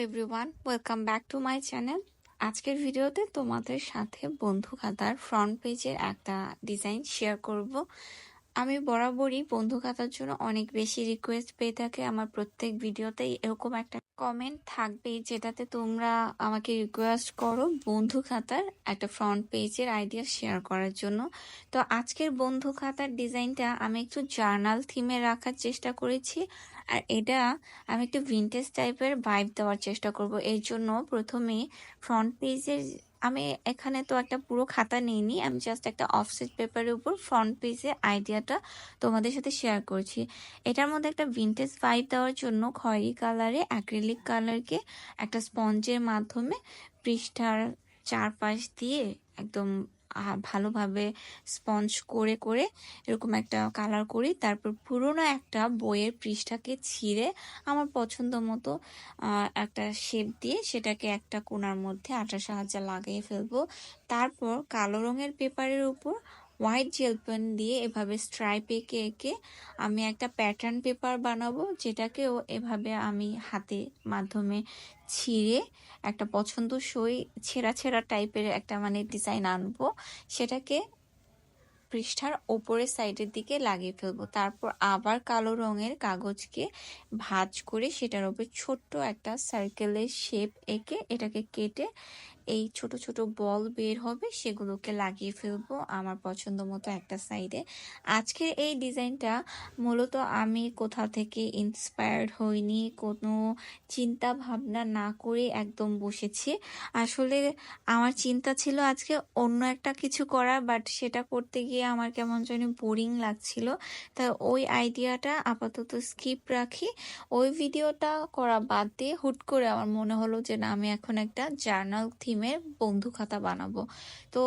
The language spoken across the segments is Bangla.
Everyone welcome back to my channel আজকের ভিডিওতে তোমাদের সাথে বন্ধু খাতার ফ্রন্ট পেজের একটা ডিজাইন শেয়ার করব। আমি বরাবরই বন্ধু খাতার জন্য অনেক বেশি রিকোয়েস্ট পেয়ে থাকে। আমার প্রত্যেক ভিডিওতেই এরকম একটা কমেন্ট থাকবেই যেটাতে তোমরা আমাকে রিকোয়েস্ট করো বন্ধু খাতার একটা ফ্রন্ট পেজের আইডিয়া শেয়ার করার জন্য। তো আজকের বন্ধু খাতার ডিজাইনটা আমি একটু জার্নাল থিমে রাখার চেষ্টা করেছি আর এটা আমি একটু ভিনটেজ টাইপের ভাইব দেওয়ার চেষ্টা করব। এর জন্য প্রথমে ফ্রন্ট পেজের আমি এখানে তো একটা পুরো খাতা নিইনি, আমি জাস্ট একটা অফসেট পেপারের উপর ফ্রন্ট পেজে আইডিয়াটা তোমাদের সাথে শেয়ার করছি। এটার মধ্যে একটা ভিনটেজ ভাইব দেওয়ার জন্য খয়েরি কালারে অ্যাক্রিলিক কালারকে একটা স্পঞ্জের মাধ্যমে পৃষ্ঠার চারপাশ দিয়ে একদম ভালোভাবে স্পঞ্জ করে করে এরকম একটা কালার করি। তারপর পুরোনো একটা বইয়ের পৃষ্ঠাকে ছিঁড়ে আমার পছন্দ মতো একটা শেপ দিয়ে সেটাকে একটা কোণার মধ্যে আঠার সাহায্যে লাগিয়ে ফেলব। তারপর কালো রঙের পেপারের উপর হোয়াইট জেল পেন দিয়ে এভাবে স্ট্রাইপ এঁকে এঁকে আমি একটা প্যাটার্ন পেপার বানাবো যেটাকেও এভাবে আমি হাতে মাধ্যমে ছিঁড়ে একটা পছন্দসই ছেঁড়া ছেঁড়া টাইপের একটা মানে ডিজাইন আনব। সেটাকে পৃষ্ঠার ওপরের সাইডের দিকে লাগিয়ে ফেলব। তারপর আবার কালো রঙের কাগজকে ভাঁজ করে সেটার উপর ছোট্ট একটা সার্কেলের শেপ এঁকে এটাকে কেটে এই ছোট ছোট বল বের হবে, সেগুলোকে লাগিয়ে ফেলব আমার পছন্দ মতো একটা সাইডে আজকের এই ডিজাইনটা মূলত আমি কোথাও থেকে ইন্সপায়ার্ড হইনি, কোনো চিন্তা ভাবনা না করে একদম বসেছি। আসলে আমার চিন্তা ছিল আজকে অন্য একটা কিছু করার বাট সেটা করতে গিয়ে আমার কেমন যেন বোরিং লাগছিল। তা ওই আইডিয়াটা আপাতত স্কিপ রাখি। ওই ভিডিওটা করা বাদ দিয়ে হুট করে আমার মনে হলো যে না, আমি এখন একটা জার্নাল থিমের বন্ধু খাতা বানাবো। তো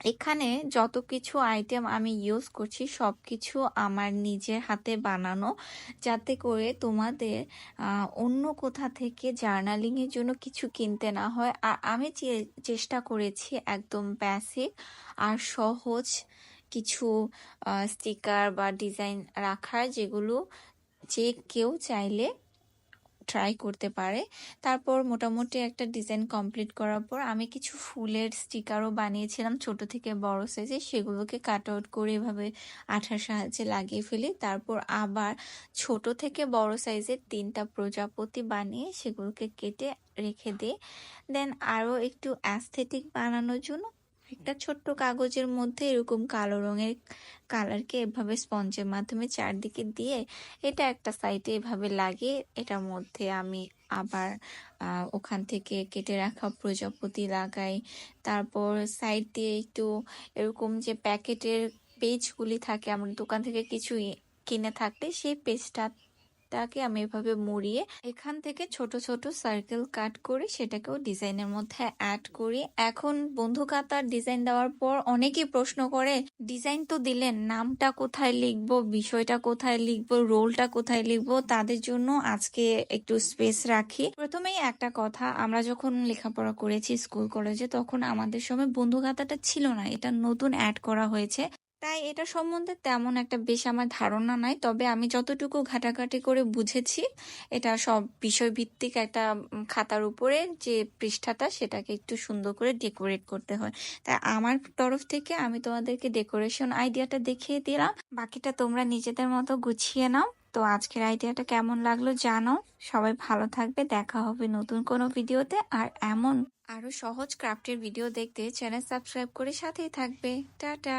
এখানে যত কিছু আইটেম আমি ইউজ করছি সব কিছু আমার নিজের হাতে বানানো, যাতে করে তোমাদের অন্য কোথা থেকে জার্নালিংয়ের জন্য কিছু কিনতে না হয়। আর আমি চেষ্টা করেছি একদম বেসিক আর সহজ কিছু স্টিকার বা ডিজাইন রাখার, যেগুলো যে কেউ চাইলে ট্রাই করতে পারে। তারপর মোটামুটি একটা ডিজাইন কমপ্লিট করার পর আমি কিছু ফুলের স্টিকারও বানিয়েছিলাম ছোট থেকে বড় সাইজে সেগুলোকে কাট আউট করে এভাবে আঠার সাহায্যে লাগিয়ে ফেলি। তারপর আবার ছোট থেকে বড় সাইজের তিনটা প্রজাপতি বানিয়ে সেগুলোকে কেটে রেখে দিই। দেন আরও একটু অ্যাস্থেটিক বানানোর জন্য একটা ছোট্ট কাগজের মধ্যে এরকম কালো রঙের কালারকে এভাবে স্পঞ্জের মাধ্যমে চারদিকে দিয়ে এটা একটা সাইডে এভাবে লাগিয়ে এটার মধ্যে আমি আবার ওখান থেকে কেটে রাখা প্রজাপতি লাগাই। তারপর সাইড দিয়ে একটু এরকম যে প্যাকেটের পেজগুলি থাকে, আমার দোকান থেকে কিছু কিনে থাকলে সেই পেজটাকে আমি এভাবে মুড়িয়ে এখান থেকে ছোট ছোট সার্কেল কাট করে সেটাকেও ডিজাইনের মধ্যে অ্যাড করি। এখন বন্ধু খাতার ডিজাইন দেওয়ার পর অনেকেই প্রশ্ন করে ডিজাইন তো দিলেন, নামটা কোথায় লিখব, বিষয়টা কোথায় লিখব রোলটা কোথায় লিখব? তাদের জন্য আজকে একটু স্পেস রাখি। প্রথমেই একটা কথা, আমরা যখন লেখাপড়া করেছি স্কুল কলেজে তখন আমাদের সময় বন্ধু খাতাটা ছিল না, এটা নতুন অ্যাড করা হয়েছে। তাই এটা সম্বন্ধে তেমন একটা বেশ আমার ধারণা নাই, তবে আমি যতটুকু ঘাটাঘাটি করে বুঝেছি, এটা সব বিষয়ভিত্তিক একটা খাতার উপরে যে পৃষ্ঠাটা সেটাকে একটু সুন্দর করে ডেকোরেট করতে হয়। তাই আমার তরফ থেকে আমি তোমাদেরকে ডেকোরেশন আইডিয়াটা দেখিয়ে দিলাম, বাকিটা তোমরা নিজেদের মতো গুছিয়ে নাও। তো আজকের আইডিয়াটা কেমন লাগল জানো? সবাই ভালো থাকবে, দেখা হবে নতুন কোনো ভিডিওতে, আর এমন আরও সহজ ক্রাফটের ভিডিও দেখতে চ্যানেল সাবস্ক্রাইব করে সাথেই থাকবে। টাটা!